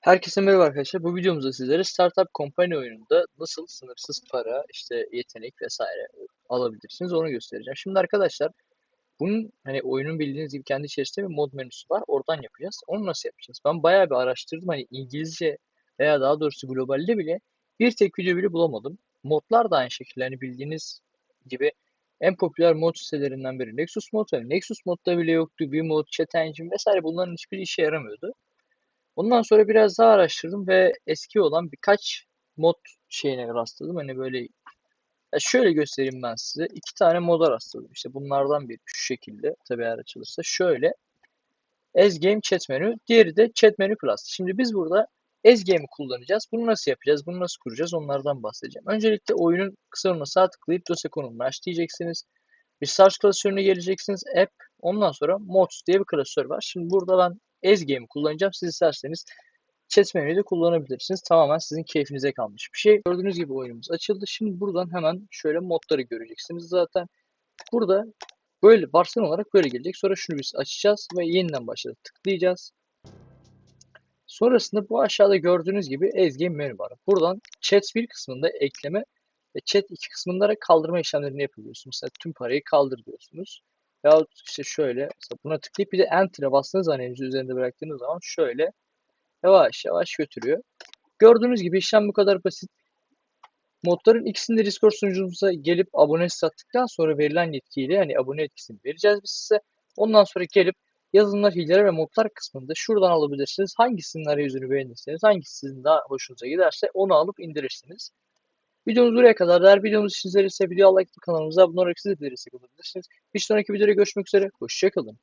Herkese merhaba arkadaşlar. Bu videomuzda sizlere Startup Company oyununda nasıl sınırsız para, işte yetenek vesaire alabilirsiniz onu göstereceğim. Şimdi arkadaşlar bunun hani oyunun bildiğiniz gibi kendi içerisinde bir mod menüsü var. Oradan yapacağız. Onu nasıl yapacağız? Ben bayağı bir araştırdım. Hani İngilizce veya daha doğrusu globalde bile bir tek video bile bulamadım. Modlar da aynı şekilde hani bildiğiniz gibi en popüler mod sitelerinden biri Nexus Mod. Yani Nexus Mod'da bile yoktu. Bir mod, Chat Engine vesaire bunların hiçbir işe yaramıyordu. Ondan sonra biraz daha araştırdım ve eski olan birkaç mod şeyine rastladım. Hani böyle ya şöyle göstereyim ben size. İki tane moda rastladım. İşte bunlardan biri şu şekilde. Tabii eğer açılırsa. Şöyle. Ezgame Chat Menü. Diğeri de Chat Menü Plus. Şimdi biz burada Ezgame'i kullanacağız. Bunu nasıl yapacağız? Bunu nasıl kuracağız? Onlardan bahsedeceğim. Öncelikle oyunun kısa sağ tıklayıp dosya konumunu aç diyeceksiniz. Bir search klasörüne geleceksiniz. App. Ondan sonra Mods diye bir klasör var. Şimdi burada ben Ezgame'i kullanacağım. Siz isterseniz chat de kullanabilirsiniz. Tamamen sizin keyfinize kalmış bir şey. Gördüğünüz gibi oyunumuz açıldı. Şimdi buradan hemen şöyle modları göreceksiniz. Zaten burada böyle varsayım olarak böyle gelecek. Sonra şunu biz açacağız ve yeniden başladık tıklayacağız. Sonrasında bu aşağıda gördüğünüz gibi Ezgame menü var. Buradan chat 1 kısmında ekleme ve chat 2 kısmında da kaldırma işlemlerini yapabiliyorsunuz. Mesela tüm parayı kaldır diyorsunuz. Veyahut işte şöyle buna tıklayıp bir de Enter'a bastığınız zaman elinizi üzerinde bıraktığınız zaman şöyle yavaş yavaş götürüyor. Gördüğünüz gibi işlem bu kadar basit. Modların ikisini de Discord sunucumuza gelip abone sattıktan sonra verilen yetkiyle yani abone etkisini vereceğiz biz size. Ondan sonra gelip yazılımlar, hileler ve modlar kısmında şuradan alabilirsiniz. Hangisinin arayüzünü beğenirseniz, hangisi sizin daha hoşunuza giderse onu alıp indirirsiniz. Videomuz buraya kadar. Eğer videomuz işinize yararsa video like kanalımıza abone olarak siz de destek olabilirsiniz. Bir sonraki videoda görüşmek üzere. Hoşçakalın.